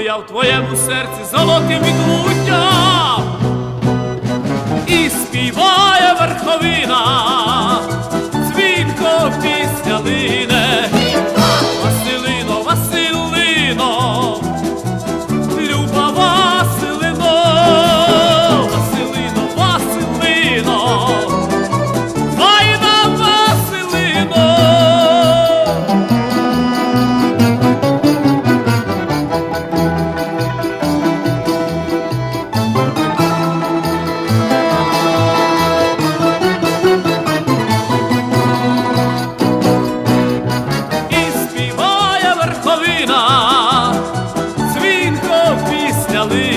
Я в твоєму серці золотим відлуттям і співає верховина. valley.